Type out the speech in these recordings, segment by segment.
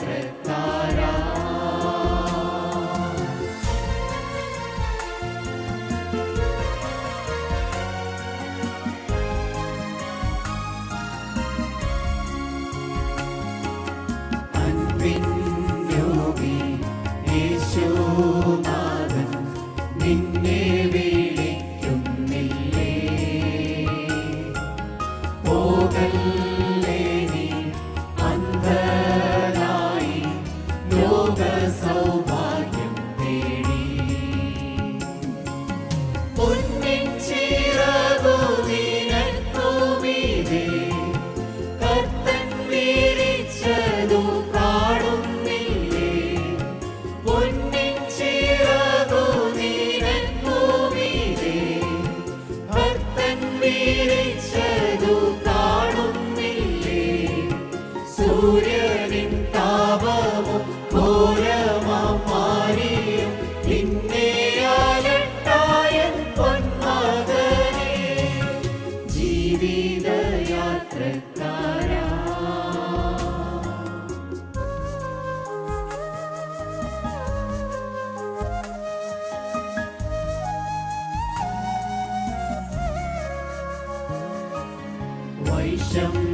interpretar. nation.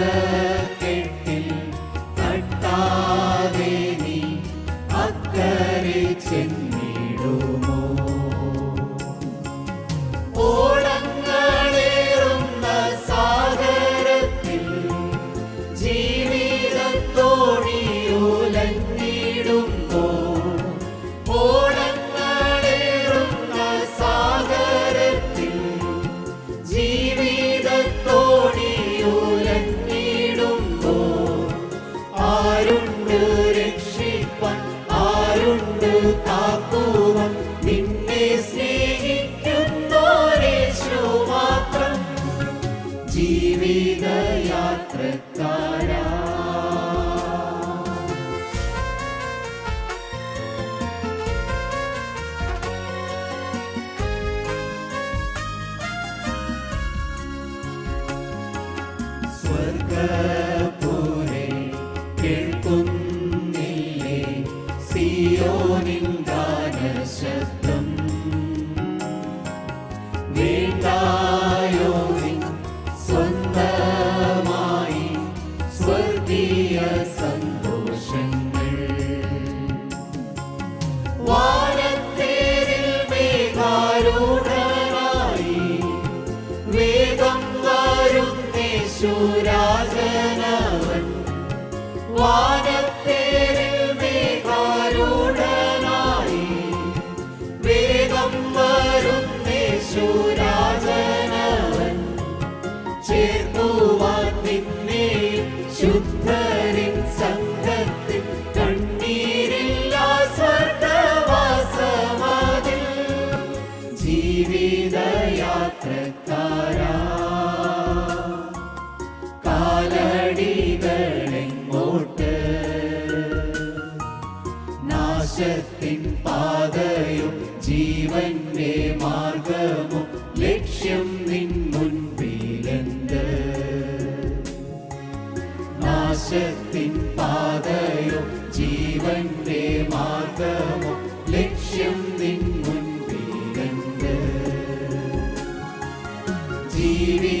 Yeah. ജീവിത യാത്രക്കാര സ്വർഗപൂരെ കേൾക്കുന്നില്ലേ? സിയോനിൻ ഗാന ശബ്ദ Yes. പ്രകാശത്തിൻ പാതയോ ജീവന്റെ മാർഗമോ ലക്ഷ്യം നിൻ മുൻപീരണ്ട് ജീവി